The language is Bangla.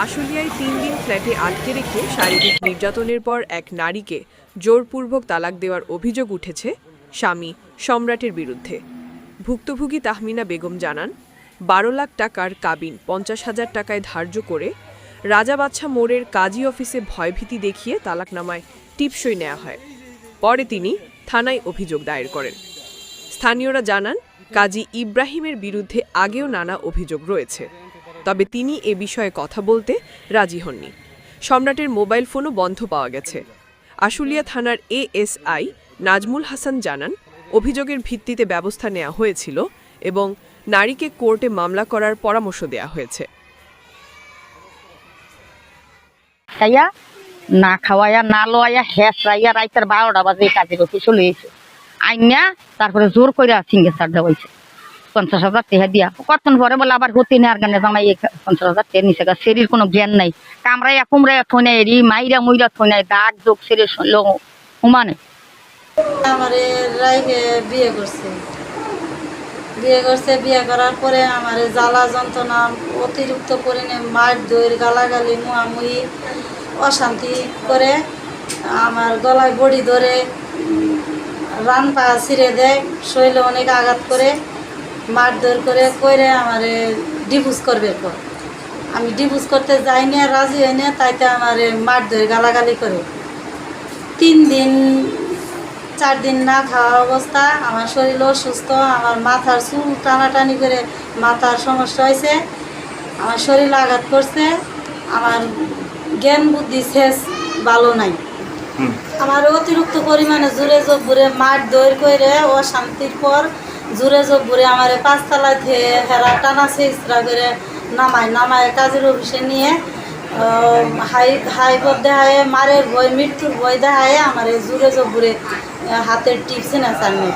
আশুলিয়ায় তিন দিন ফ্ল্যাটে আটকে রেখে শারীরিক নির্যাতনের পর এক নারীকে জোরপূর্বক তালাক দেওয়ার অভিযোগ উঠেছে স্বামী সম্রাটের বিরুদ্ধে। ভুক্তভোগী তাহমিনা বেগম জানান, বারো লাখ টাকার কাবিন পঞ্চাশ হাজার টাকায় ধার্য করে রাজাবাচ্চা মোড়ের কাজী অফিসে ভয়ভীতি দেখিয়ে তালাকনামায় টিপসই নেওয়া হয়। পরে তিনি থানায় অভিযোগ দায়ের করেন। স্থানীয়রা জানান, কাজী ইব্রাহিমের বিরুদ্ধে আগেও নানা অভিযোগ রয়েছে। তবে তিনি এ বিষয়ে কথা বলতে রাজি হননি। সম্রাটের মোবাইল ফোনও বন্ধ পাওয়া গেছে। আশুলিয়া থানার এএসআই নাজমুল হাসান জানান, অভিযোগের ভিত্তিতে ব্যবস্থা নেওয়া হয়েছিল এবং নারীকে কোর্টে মামলা করার পরামর্শ দেওয়া হয়েছে। না খাওয়াইয়া, না লোয়াইয়া হেসরাইয়া রাইতের বারোটা বাজে কাজের অফিস চলে আইনা তারপরে জোর করে সিঙ্গে সার দেওয়াইছে পঞ্চাশ হাজার টাকা দিয়া। কতক্ষণ পরে বলে আবার হতে নেই আর গানে এই পঞ্চাশ হাজার টাকা নিচে গা। শরীর কোনো জ্ঞান নাই। কামড়াইয়া কুমড়াইয়া থই নাই এরি, মাইরা মুইরা থই নাই দাগ যোগ শরীর হুমানে। আমারে রাইকে বিয়ে করছে। বিয়ে করছে, বিয়ে করার পরে আমার জ্বালা যন্ত্রণা, অতিরিক্ত পরিমাণে মার দইয়ের গালাগালি মুহামুহি অশান্তি করে আমার গলায় বড়ি ধরে রান পা ছিঁড়ে দেয়, শরীরে অনেক আঘাত করে। মারধর করে কইরে আমারে ডিভোর্স করবে পর আমি ডিভোর্স করতে যাই না রাজি হই না তাইতে আমারে মারধর গালাগালি করে। তিন দিন চার দিন না খাওয়া অবস্থা আমার শরীর অসুস্থ আমার মাথার চুল টানাটানি করে মাথার সমস্যা হয়েছে আমার শরীর আঘাত করছে আমার জ্ঞান বুদ্ধি শেষ ভালো নাই। আমার অতিরিক্ত পরিমাণে জোরে জব্বুরে মাঠ দৈর করে অশান্তির পর জোরে জব্বুরে আমার পাঁচতলায় থেকে হেরা টানা চেষ্টা করে নামায় নামায় কাজের অফিসে নিয়ে হাই হাই পথ দেখায়, মারের ভয়, মৃত্যুর ভয় দেখায় আমার জোরে জব্বুরে হাতের টিপস না সামনে